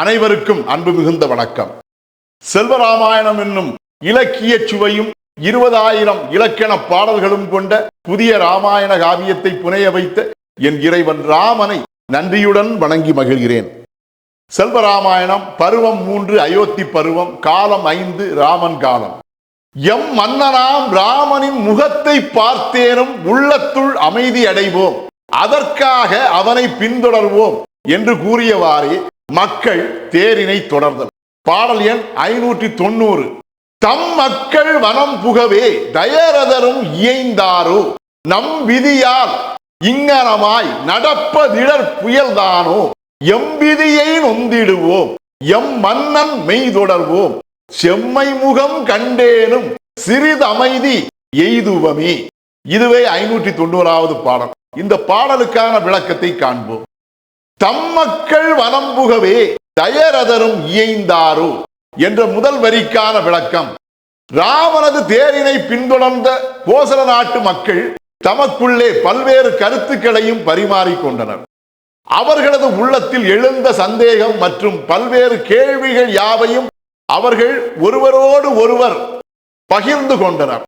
அனைவருக்கும் அன்பு மிகுந்த வணக்கம். செல்வராமாயணம் என்னும் இலக்கிய சுவையும் இருபதாயிரம் இலக்கண பாடல்களும் கொண்ட புதிய ராமாயண காவியத்தை புனைய வைத்த என் இறைவன் ராமனை நன்றியுடன் வணங்கி மகிழ்கிறேன். செல்வராமாயணம் பருவம் மூன்று அயோத்தி பருவம் காலம் ஐந்து ராமன் காலம். எம் மன்னனாம் ராமனின் முகத்தை பார்த்தேனும் உள்ளத்துள் அமைதி அடைவோம். அதற்காக அவனை பின்தொடர்வோம் என்று கூறியவாறே மக்கள் தேரினை தொடர்ந்தனர் பாடல் எண் ஐநூற்றி தொண்ணூறு தம் மக்கள் வனம் புகவே தயரதரும் இயைந்தாரோ. நம் விதியால் இங்கனமாய் நடப்பதிடர் புயல்தானோ. எம்பிதியை நொந்திடுவோம். எம் மன்னன் மெய்தொடர்வோம் செம்மை முகம் கண்டேனும் சிறிதமைதி எய்துவமே. இதுவே ஐநூற்றி தொண்ணூறாவது பாடல். இந்த பாடலுக்கான விளக்கத்தை காண்போம். தம்மக்கள் வனம்புகவே வனம் புகவே தயரதரும் இயைந்தாரோ என்ற முதல் வரிக்கான விளக்கம். ராவணது தேரினை பின்தொடர்ந்த கோசல நாட்டு மக்கள் தமக்குள்ளே பல்வேறு கருத்துக்களையும் பரிமாறிக்கொண்டனர். அவர்களது உள்ளத்தில் எழுந்த சந்தேகம் மற்றும் பல்வேறு கேள்விகள் யாவையும் அவர்கள் ஒருவரோடு ஒருவர் பகிர்ந்து கொண்டனர்.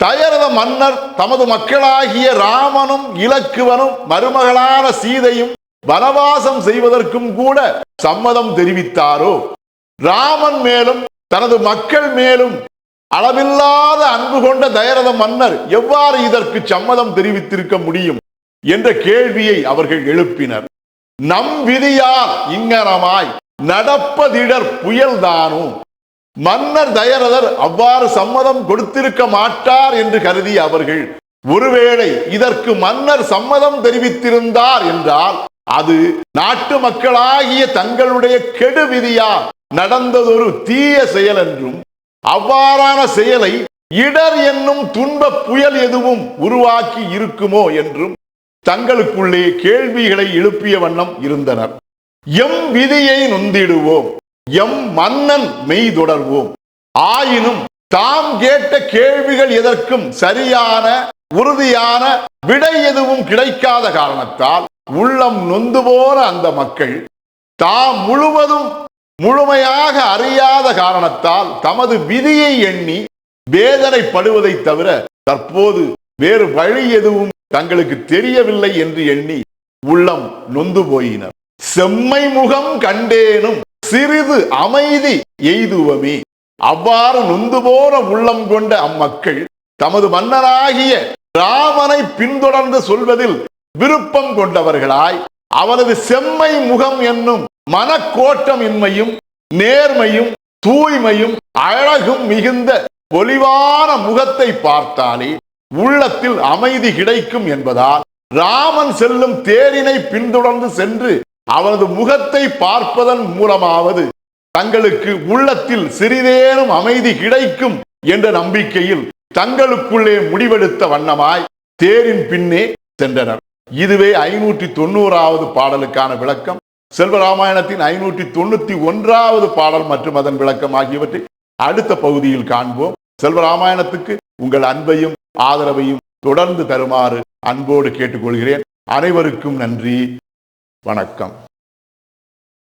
தயரத மன்னர் தமது மக்களாகிய ராமனும் இலக்குவனும் மருமகளான சீதையும் வனவாசம் செய்வதற்கும் கூட சம்மதம் தெரிவித்தாரோ? ராமன் மேலும் தனது மக்கள் மேலும் அளவில்லாத அன்பு கொண்ட தயரத மன்னர் எவ்வாறு இதற்கு சம்மதம் தெரிவித்திருக்க முடியும் என்ற கேள்வியை அவர்கள் எழுப்பினர். நம் விதியார் இங்கனமாய் நடப்பதிடர் புயல்தானோ? மன்னர் தயரதர் அவ்வாறு சம்மதம் கொடுத்திருக்க மாட்டார் என்று கருதி அவர்கள் ஒருவேளை இதற்கு மன்னர் சம்மதம் தெரிவித்திருந்தார் என்றால் அது நாட்டு மக்களாகிய தங்களுடைய கெடு விதியால் நடந்ததொரு தீய செயல் என்றும் அவ்வாறான செயலை இடர் என்னும் துன்ப புயல் எதுவும் உருவாக்கி இருக்குமோ என்றும் தங்களுக்குள்ளே கேள்விகளை எழுப்பிய வண்ணம் இருந்தனர். எம் விதியை நொந்திடுவோம் எம் மன்னன் மெய் தொடர்வோம். ஆயினும் தாம் கேட்ட கேள்விகள் எதற்கும் சரியான உறுதியான விடை எதுவும் கிடைக்காத காரணத்தால் உள்ளம் நொந்து போற அந்த மக்கள் தாம் முழுவதும் முழுமையாக அறியாத காரணத்தால் தமது விதியை எண்ணி வேதனைப்படுவதை தவிர தற்போது வேறு வழி எதுவும் தங்களுக்கு தெரியவில்லை என்று எண்ணி உள்ளம் நொந்து போயினர். செம்மை முகம் கண்டேனும் சிறிது அமைதி எய்துவமே. அவ்வாறு நொந்து போன உள்ளம் கொண்ட அம்மக்கள் தமது மன்னனாகிய ராமனை பின்தொடர்ந்து சொல்வதில் விருப்பம் கொண்டவர்களாய் அவனது செம்மை முகம் என்னும் மனக்கோட்டம் இன்மையும் நேர்மையும் தூய்மையும் அழகும் மிகுந்த பொலிவான முகத்தை பார்த்தாலே உள்ளத்தில் அமைதி கிடைக்கும் என்பதால் ராமன் செல்லும் தேரினை பின்தொடர்ந்து சென்று அவனது முகத்தை பார்ப்பதன் மூலமாவது தங்களுக்கு உள்ளத்தில் சிறிதேனும் அமைதி கிடைக்கும் என்ற நம்பிக்கையில் தங்களுக்குள்ளே முடிவெடுத்த வண்ணமாய் தேரின் பின்னே சென்றனர். இதுவே ஐநூற்றி தொண்ணூறாவது பாடலுக்கான விளக்கம். செல்வராமாயணத்தின் ஐநூற்றி தொண்ணூத்தி ஒன்றாவது பாடல் மற்றும் அதன் விளக்கம் ஆகியவற்றை அடுத்த பகுதியில் காண்போம். செல்வராமாயணத்துக்கு உங்கள் அன்பையும் ஆதரவையும் தொடர்ந்து தருமாறு அன்போடு கேட்டுக்கொள்கிறேன். அனைவருக்கும் நன்றி. வணக்கம்.